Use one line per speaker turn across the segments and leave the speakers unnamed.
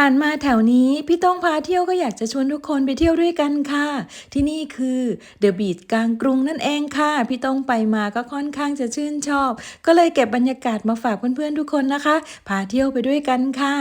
ผ่านมาแถวนี้พี่ต้องพาเที่ยวก็อยากจะชวนทุกคนไปเที่ยวด้วยกันค่ะ ที่นี่คือเดอะบีชกลางกรุงนั่นเองค่ะ พี่ต้องไปมาก็ค่อนข้างจะชื่นชอบ ก็เลยเก็บบรรยากาศมาฝากเพื่อนๆทุกคนนะคะ พาเที่ยวไปด้วยกันค่ะ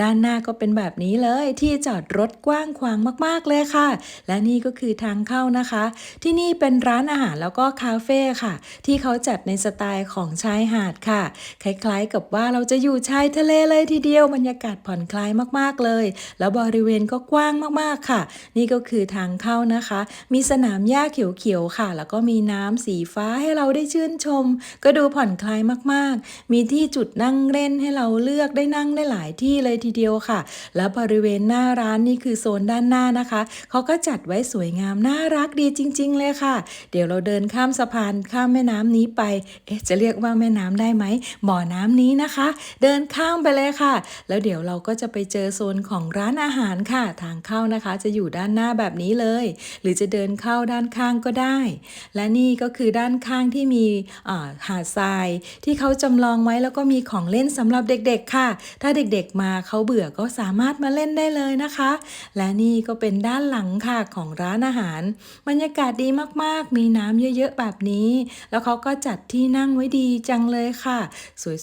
ด้านหน้าก็เป็นแบบนี้เลยที่จอดรถกว้างขวางมากๆเลยค่ะ และนี่ก็คือทางเข้านะคะ ที่นี่เป็นร้านอาหารแล้วก็คาเฟ่ค่ะ ที่เขาจัดในสไตล์ของชายหาดค่ะ คล้ายๆ กับว่าเราจะอยู่ชายทะเลเลยทีเดียวบรรยากาศผ่อนคลายมากๆเลย แล้วบริเวณก็กว้างมากๆค่ะ นี่ก็คือทางเข้านะคะ มีสนามหญ้าเขียวๆค่ะ แล้วก็มีน้ำสีฟ้าให้เราได้ชื่นชม ก็ดูผ่อนคลายมากๆ มีที่จุดนั่งเล่นให้เราเลือกได้นั่งได้หลายที่เลยทีเดียวค่ะ แล้วบริเวณหน้าร้านนี่คือโซนด้านหน้านะคะ เขาก็จัดไว้สวยงามน่ารักดีจริง ๆ เลยค่ะ เดี๋ยวเราเดินข้ามสะพานข้ามแม่น้ำนี้ไป เอ๊ะจะเรียกว่าแม่น้ำได้ไหมบ่อน้ำนี้นะคะ เดินข้ามไปเลยค่ะ แล้วเดี๋ยวเราก็จะไปเจอโซนของร้านอาหารค่ะ ทางเข้านะคะจะอยู่ด้านหน้าแบบนี้เลย หรือจะเดินเข้าด้านข้างก็ได้ และนี่ก็คือด้านข้างที่มีหาดทราย ที่เขาจำลองไว้แล้วก็มีของเล่นสำหรับเด็กๆค่ะ ถ้าเด็กๆมาเขาเบื่อก็สามารถมาเล่นได้เลยนะคะ และนี่ก็เป็นด้านหลังค่ะของร้านอาหาร บรรยากาศดีมากๆ มีน้ำเยอะๆแบบนี้ แล้วเขาก็จัดที่นั่งไว้ดีจังเลยค่ะ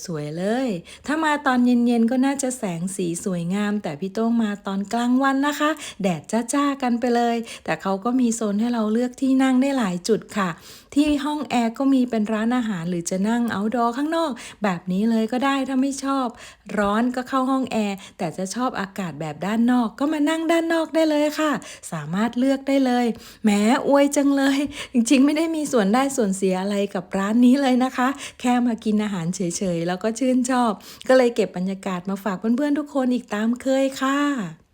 สวยๆเลย ถ้ามาตอนเย็นๆก็น่าจะแสงสีสวยงามแต่พี่โต้งมาตอนกลางวันนะคะ แดดจ้าๆกันไปเลย แต่เขาก็มีโซนให้เราเลือกที่นั่งได้หลายจุดค่ะ ที่ห้องแอร์ก็มีเป็นร้านอาหารหรือจะนั่งเอาดอข้างนอก แบบนี้เลยก็ได้ถ้าไม่ชอบ ร้อนก็เข้าห้องแอร์แต่จะชอบอากาศแบบด้านนอกก็มานั่งด้านนอกได้เลยค่ะ สามารถเลือกได้เลยแหมอวยจังเลย จริงๆ ไม่ได้มีส่วนได้ส่วนเสียอะไรกับร้านนี้เลยนะคะ แค่มากินอาหารเฉยๆ แล้วก็ชื่นชอบ ก็เลยเก็บบรรยากาศมาฝากเพื่อนๆทุกคนอีกตามเคยค่ะ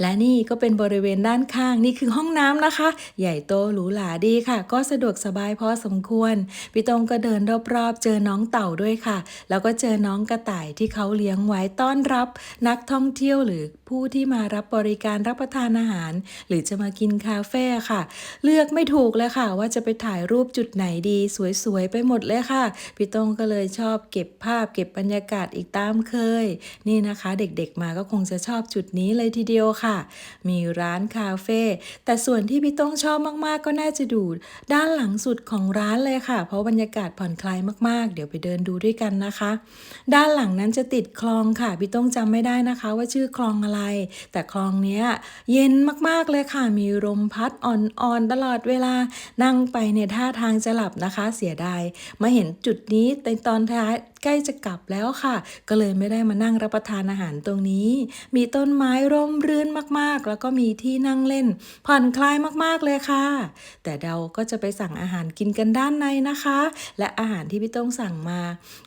และนี่ก็เป็นบริเวณด้านข้างนี่คือห้องน้ำนะคะ ใหญ่โตหรูหราดีค่ะ ก็สะดวกสบายพอสมควรพี่ตรงก็เดินรอบๆ เจอน้องเต่าด้วยค่ะ แล้วก็เจอน้องกระต่ายที่เขาเลี้ยงไว้ต้อนรับ นักท่องเที่ยวหรือผู้ที่มารับบริการรับประทานอาหาร หรือจะมากินคาเฟ่ค่ะ เลือกไม่ถูกเลยค่ะ ว่าจะไปถ่ายรูปจุดไหนดีสวยๆไปหมดเลยค่ะพี่ตรงก็เลยชอบเก็บภาพ เก็บบรรยากาศอีกตามเคย นี่นะคะ เด็กๆมาก็คงจะชอบจุดนี้เลยทีเดียวค่ะมีร้านคาเฟ่แต่ส่วนที่พี่ต้องชอบมากๆ ก็น่าจะดูด้านหลังสุดของร้านเลยค่ะ เพราะบรรยากาศผ่อนคลายมากๆ เดี๋ยวไปเดินดูด้วยกันนะคะ ด้านหลังนั้นจะติดคลองค่ะ พี่ต้องจำไม่ได้นะคะ ว่าชื่อคลองอะไร แต่คลองเนี้ยเย็นมากๆเลยค่ะ มีลมพัดอ่อนๆตลอดเวลานั่งไปเนี่ยท่าทางจะหลับนะคะ เสียดายมาเห็นจุดนี้ในตอนท้ายใกล้จะกลับแล้วค่ะ ก็เลยไม่ได้มานั่งรับประทานอาหารตรงนี้ มีต้นไม้ร่มรื่นมากๆ แล้วก็มีที่นั่งเล่น ผ่อนคลายมากๆเลยค่ะ แต่เราก็จะไปสั่งอาหารกินกันด้านในนะคะ และอาหารที่พี่ต้องสั่งมา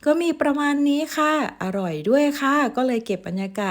ก็มีประมาณนี้ค่ะ อร่อยด้วยค่ะ ก็เลยเก็บบรรยากาศ